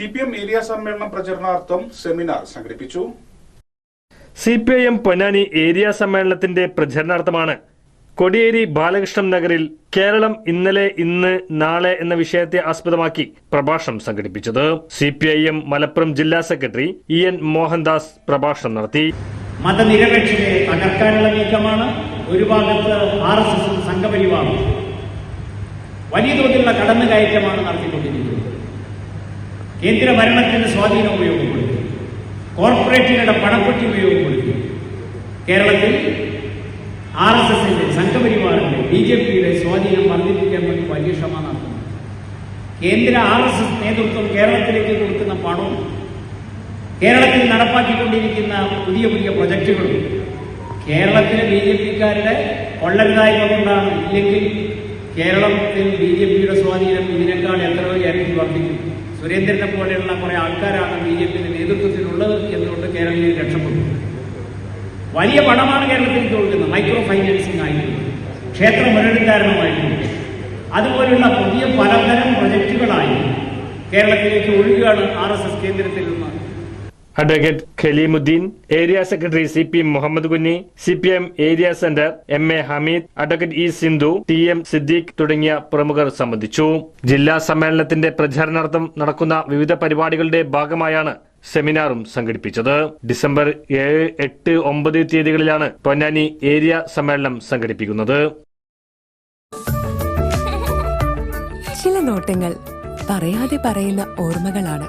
C P M area സമ്മേളനം പ്രചരണാർത്ഥം seminar സംഘടിപ്പിച്ചു. C P I M Ponnani area സമ്മേളനത്തിന്റെ പ്രചരണാർത്ഥമാണ് കൊടിയേരി ബാലകൃഷ്ണൻ നഗറിൽ കേരളം ഇന്നലെ ഇന്ന് നാളെ എന്ന വിഷയത്തെ ആസ്പദമാക്കി പ്രഭാഷണം സംഘടിപ്പിച്ചത്. C P I M Malappuram ജില്ലാ സെക്രട്ടറി ഇ എൻ മോഹൻദാസ് പ്രഭാഷണം നടത്തി. മതനിരപേക്ഷതയെ തകർക്കാനുള്ള നീക്കമാണ്. ഒരു ഭാഗത്ത് ആർ എസ് എസും സംഘപരിവാറും വലിയ തോതിലുള്ള കടന്നുകയറ്റമാണ് നടത്തിക്കൊണ്ടിരിക്കുന്നത്. കേന്ദ്ര ഭരണത്തിന്റെ സ്വാധീനം ഉപയോഗപ്പെടുത്തി കോർപ്പറേറ്റുകളുടെ പണപ്പെട്ടി ഉപയോഗപ്പെടുത്തി കേരളത്തിൽ ആർ എസ് എസിന്റെ സംഘപരിവാറിന്റെ ബി ജെ പിയുടെ സ്വാധീനം വർദ്ധിപ്പിക്കാൻ വേണ്ടി വലിയ ശ്രമം നടത്തുന്നു കേന്ദ്ര ആർ എസ് എസ് നേതൃത്വം കേരളത്തിലേക്ക് കൊടുക്കുന്ന പണവും കേരളത്തിൽ നടപ്പാക്കിക്കൊണ്ടിരിക്കുന്ന പുതിയ പുതിയ പ്രൊജക്ടുകളും കേരളത്തിലെ ബി ജെ പിക്കാരുടെ കൊള്ളരുതായ്മ കൊണ്ടാണ്. ഇല്ലെങ്കിൽ കേരളത്തിൽ ബി ജെ പിയുടെ സ്വാധീനം ഇതിനേക്കാൾ എത്രയോ ഇരട്ടി വർദ്ധിക്കും സുരേന്ദ്രനെ പോലെയുള്ള കുറെ ആൾക്കാരാണ് ബി ജെ പിയുടെ നേതൃത്വത്തിലുള്ളത് എന്നുകൊണ്ട് കേരളത്തിൽ രക്ഷപ്പെട്ടു. വലിയ പണമാണ് കേരളത്തിൽ കൊടുക്കുന്നത് മൈക്രോ ഫൈനാൻസിംഗ് ആയിട്ടുണ്ട് ക്ഷേത്ര മുരടിക്കാരണമായിട്ടുണ്ട് അതുപോലുള്ള പുതിയ പലതരം പ്രൊജക്ടുകളായി കേരളത്തിലേക്ക് ഒഴുകുകയാണ് ആർ എസ് എസ് കേന്ദ്രത്തിൽ നിന്ന് advocate Khaleemuddin area secretary C P Muhammad Kunhi C P M area centre M A Hameed advocate E Sindhu T M Siddique തുടങ്ങിയ പ്രമുഖർ സംബന്ധിച്ചു. ജില്ലാ സമ്മേളനത്തിന്റെ പ്രചാരണാർത്ഥം നടക്കുന്ന വിവിധ പരിപാടികളുടെ ഭാഗമായാണ് സെമിനാറും സംഘടിപ്പിച്ചത്. ഡിസംബർ ഏഴ് എട്ട് ഒമ്പത് തീയതികളിലാണ് പൊന്നാനി ഏരിയ സമ്മേളനം സംഘടിപ്പിക്കുന്നത്. ചില നോട്ടങ്ങൾ പറയാതെ പറയുന്ന ഓർമ്മകളാണ്.